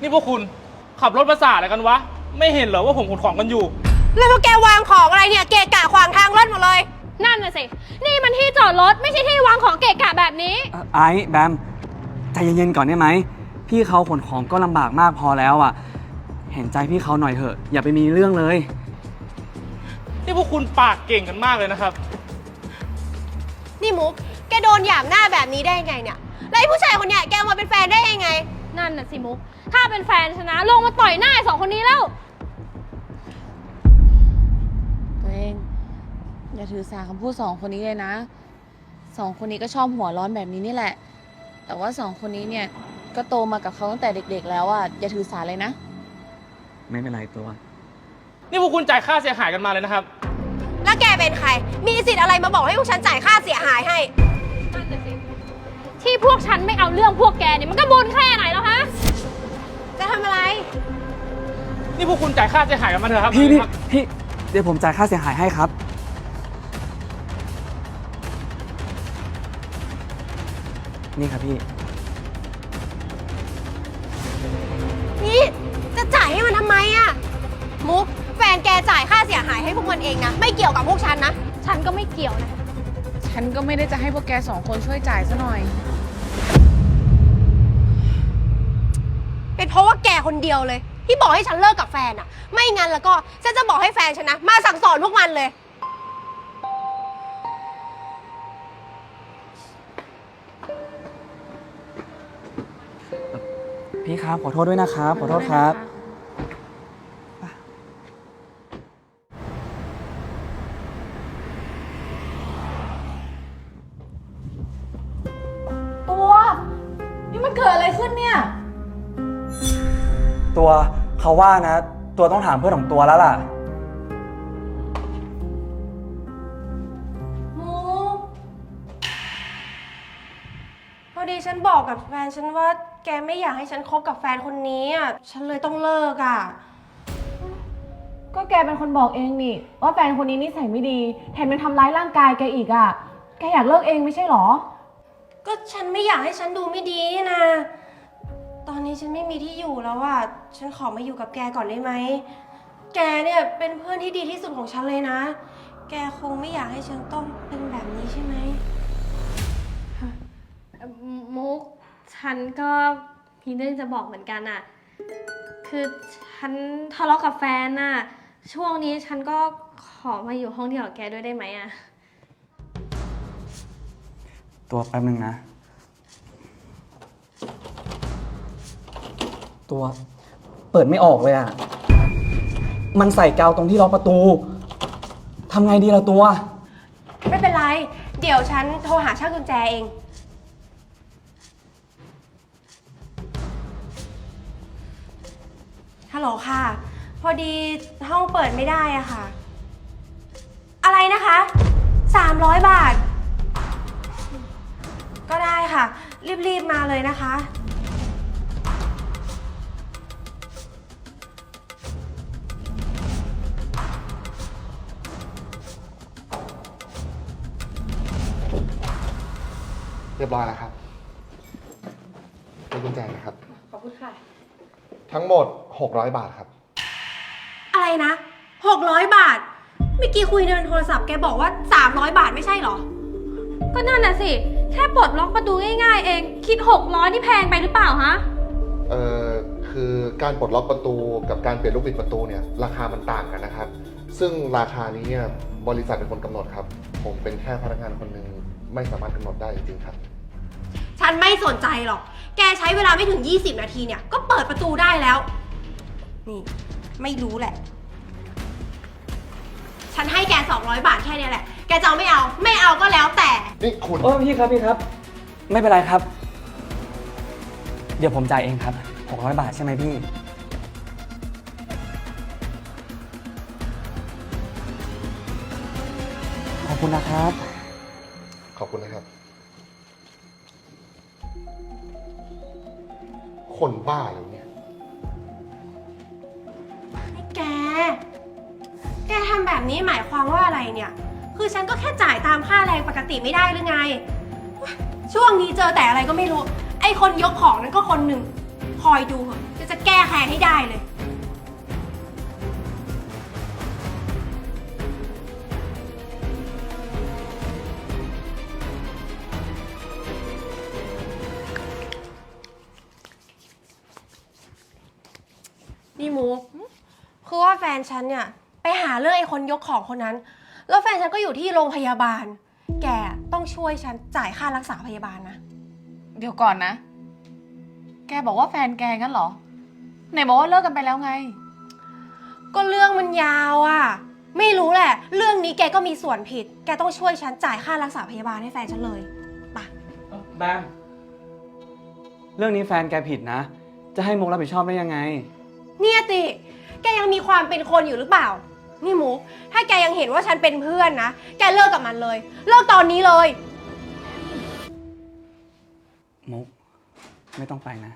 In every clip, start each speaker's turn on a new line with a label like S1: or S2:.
S1: นี่พวกคุณขับรถประสาทอะไรกันวะ ไม่เห็นเหรอว่าผมขนของกันอยู่
S2: แล้วพวกแกวางของอะไรเนี่ย เกะกะขวางทางรถหมดเลย
S3: นั่นน่ะสิ นี่มันที่จอดรถไม่ใช่ที่วางของเกะกะแบบนี้
S4: เอ่อไอ้แบมใจเย็นๆก่อนได้ไหม พี่เขาขนของก็ลำบากมากพอแล้วอะ เห็นใจพี่เขาหน่อยเถอะ อย่าไปมีเรื่องเลย
S1: นี่ พวกคุณปากเก่งกันมากเลยนะครับ
S2: นี่มุก แกโดนหยามหน้าแบบนี้ได้ยังไงเนี่ยแล้วไอ้ผู้ชายคนเนี้ยแกเอามาเป็นแฟนได้ยังไง
S3: นั่นน่ะสิมุก ถ้าเป็นแฟนชนะ ลงมาต่อยหน้าไอ้สองคนนี้แล้ว
S5: ตัวเอง อย่าถือสาคำพูดสองคนนี้เลยนะ สองคนนี้ก็ชอบหัวร้อนแบบนี้นี่แหละ แต่ว่าสองคนนี้เนี่ย ก็โตมากับเขาตั้งแต่เด็กๆ แล้วอะ อย่าถือสาเลยนะ
S4: ไม่เป็นไรตัว
S1: นี่พวกคุณจ่ายค่าเสียหายกันมาเลยนะครับ
S2: แล้วแกเป็นใคร มีสิทธิ์อะไรมาบอกให้พวกฉันจ่ายค่าเสียหายให้
S3: ที่พวกฉันไม่เอาเรื่องพวกแกเนี่ยมันก็บุญแค่ไหนแล้วฮะ
S2: จะทำอะไร
S1: นี่พวกคุณจ่ายค่าเสียหายกันมาเถอะครับ
S4: พี่พี่พี่เดี๋ยวผมจ่ายค่าเสียหายให้ครับ นี่ครับพี่
S2: นี่ จะจ่ายให้มันทำไมอะมุก แฟนแกจ่ายค่าเสียหายให้พวกมันเองนะ ไม่เกี่ยวกับพวกฉันนะ
S3: ฉันก็ไม่เกี่ยวนะ
S5: ฉันก็ไม่ได้จะให้พวกแกสองคนช่วยจ่ายซะหน่อย
S2: เป็นเพราะว่าแกคนเดียวเลย ที่บอกให้ฉันเลิกกับแฟนอะไม่งั้นแล้วก็ฉันจะบอกให้แฟนฉันนะ มาสั่งสอนพวกมันเลย
S4: พี่ครับขอโทษด้วยนะครับ ขอโทษครับ
S5: ตัว
S4: ว่านะ ตัวต้องถามเพื่อนของตัวแล้วล่ะ
S2: มุกพอดีฉันบอกกับแฟนฉันว่าแกไม่อยากให้ฉันคบกับแฟนคนนี้อะ ฉันเลยต้องเลิกอะ
S6: ก็แกเป็นคนบอกเองนี่ ว่าแฟนคนนี้นิสัยไม่ดี แถมยังทำร้ายร่างกายแกอีกอะ่ะ แกอยากเลิกเองไม่ใช่หรอ
S2: ก็ฉันไม่อยากให้ฉันดูไม่ดีนี่นะ ตอนนี้ฉันไม่มีที่อยู่แล้วอะฉันขอมาอยู่กับแกก่อนได้ไหม แกเนี่ยเป็นเพื่อนที่ดีที่สุดของฉันเลยนะ แกคงไม่อยากให้ฉันต้องเป็นแบบนี้ใช่ไหม
S3: มุก ฉันก็มีเรื่องจะบอกเหมือนกันอะคือฉันทะเลาะกับแฟนน่ะ ช่วงนี้ฉันก็ขอมาอยู่ห้องเดียวกับแกด้วยได้ไหมอะ
S4: ตัวแป๊บนึงนะ ตัว เปิดไม่ออกเลยอะ มันใส่กาวตรงที่ล็อกประตูทำไงดีละตัว
S2: ไม่เป็นไร เดี๋ยวฉันโทรหาช่างกุญแจเอง ฮัลโหลค่ะ พอดีห้องเปิดไม่ได้อะค่ะ อะไรนะคะ 300 บาท ก็ได้ค่ะ รีบ ๆ มาเลยนะคะ
S7: เรียบร้อยแล้วครับเป็นกุญแจนะครับ
S2: ขอบคุณค่ะ
S7: ทั้งหมด 600 บาทครับ
S2: อะไรนะ 600 บาท เมื่อกี้คุยในโทรศัพท์แกบอกว่า 300 บาทไม่ใช่เหรอ
S3: ก็นั่นน่ะสิ แค่ปลดล็อกประตูง่ายๆเอง คิด 600 นี่แพงไปหรือเปล่าฮะ
S7: เอ่อคือการปลดล็อกประตูกับการเปลี่ยนลูกบิดประตูเนี่ยราคามันต่างกันนะครับ ซึ่งราคานี้เนี่ยบริษัทเป็นคนกำหนดครับ ผมเป็นแค่พนักงานคนหนึ่ง ไม่สามารถกำหนดได้จริงๆครับ
S2: ฉันไม่สนใจหรอก แกใช้เวลาไม่ถึง 20 นาทีเนี่ย ก็เปิดประตูได้แล้ว นี่ ไม่รู้แหละ ฉันให้แก 200 บาทแค่เนี้ยแหละ แกจะเอาไม่เอา ไม่เอาก็แล้วแต่
S7: นี่คุณ
S4: โอ้พี่ครับพี่ครับ ไม่เป็นไรครับ เดี๋ยวผมจ่ายเองครับ 600 บาทใช่ไหมพี่ ขอบคุณนะครับ
S7: ขอบคุณนะครับ คนบ้าเลยเนี่ย
S2: แก แกทำแบบนี้หมายความว่าอะไรเนี่ย คือฉันก็แค่จ่ายตามค่าแรงปกติไม่ได้หรือไง ช่วงนี้เจอแต่อะไรก็ไม่รู้ ไอ้คนยกของนั้นก็คนหนึ่ง คอยดูเถอะจะจะแก้แค้นให้ได้เลย นฉันเนี่ยไปหาเรื่องไอ้คนยกของคนนั้น แล้วแฟนฉันก็อยู่ที่โรงพยาบาล แกต้องช่วยฉันจ่ายค่ารักษาพยาบาลนะ
S5: เดี๋ยวก่อนนะ แกบอกว่าแฟนแกงั้นเหรอ ไหนบอกว่าเลิกกันไปแล้วไง
S2: ก็เรื่องมันยาวอะ่ะไม่รู้แหละ เรื่องนี้แกก็มีส่วนผิด แกต้องช่วยฉันจ่ายค่ารักษาพยาบาลให้แฟนฉันเลยไปะ
S4: แบม เรื่องนี้แฟนแกผิดนะ จะให้มุกรับผิดชอบได้ยังไง
S2: เนี่ยติ แกยังมีความเป็นคนอยู่หรือเปล่า นี่มุก ถ้าแกยังเห็นว่าฉันเป็นเพื่อนนะ แกเลิกกับมันเลย เลิกตอนนี้เลย
S4: มุก ไม่ต้องไปนะ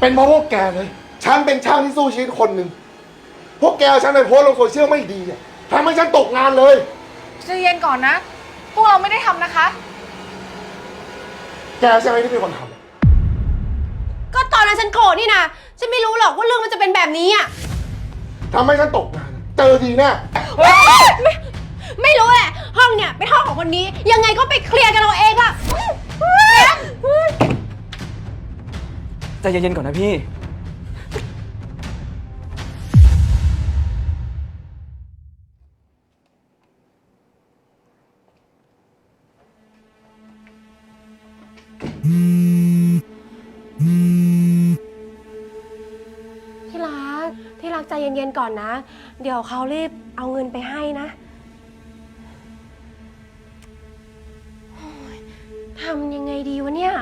S7: เป็นเพราะพวกแกเลย ฉันเป็นช่างที่สู้ชีวิตคนหนึ่ง พวกแกเอาฉันไปโพสต์ลงโซเชียลไม่ดีอะทำให้ฉันตกงานเลย
S5: ใจเย็นก่อนนะ พวกเราไม่ได้ทำนะคะ
S7: แกใช่ไหมที่เป็นคนทำ
S2: ก็ ตอนนั้นฉันโกรธนี่นะฉันไม่รู้หรอกว่าเรื่องมันจะเป็นแบบนี้อะ
S7: ทำให้ฉันตกงานเจอดีแน่
S2: ไม่ไม่รู้แหละห้องเนี่ยเป็นห้องของคนนี้ ยังไงก็ไปเคลียร์กันเอาเองล่ะ
S4: ใจเย็นๆก่อนนะพี่
S2: รักใจเย็นๆก่อนนะ เดี๋ยวเขารีบเอาเงินไปให้นะโอ๊ยทำยังไงดีวะเนี่ย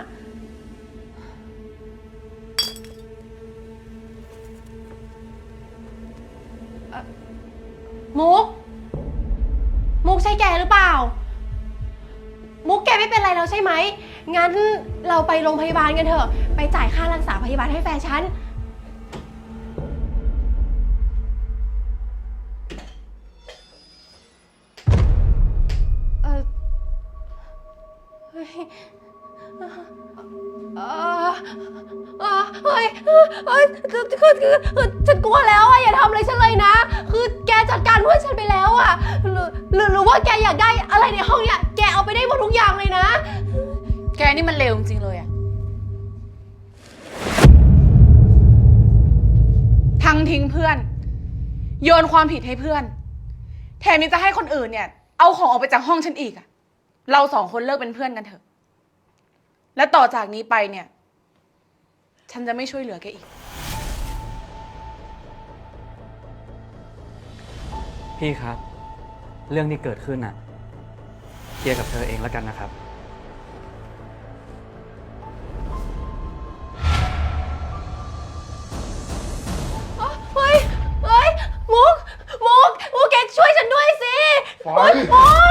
S2: มุก มุกใช่แกหรือเปล่า มุกแกไม่เป็นไรแล้วใช่ไหม งั้นเราไปโรงพยาบาลกันเถอะ ไปจ่ายค่ารักษาพยาบาลให้แฟนฉัน คือคือคือคือฉันกลัวแล้วอะอย่าทำอะไรฉันเลยนะ คือแกจัดการเพื่อนฉันไปแล้วอะหรือหรือหรือว่าแกอยากได้อะไรในห้องเนี่ยแกเอาไปได้หมดทุกอย่างเลยนะ
S5: แกนี่มันเลวจริงๆเลยอะทั้งทิ้งเพื่อน โยนความผิดให้เพื่อน แถมยังจะให้คนอื่นเนี่ย เอาของออกไปจากห้องฉันอีกอะเราสองคนเลิกเป็นเพื่อนกันเถอะ และต่อจากนี้ไปเนี่ย ฉันจะไม่ช่วยเหลือแกอีก
S4: พี่ครับ เรื่องที่เกิดขึ้นน่ะเคลียร์กับเธอเองแล้วกันนะครับ
S2: เฮ้ย เฮ้ย มุก มุก มุก แกช่วยฉันด้วยสิ ปล่มุก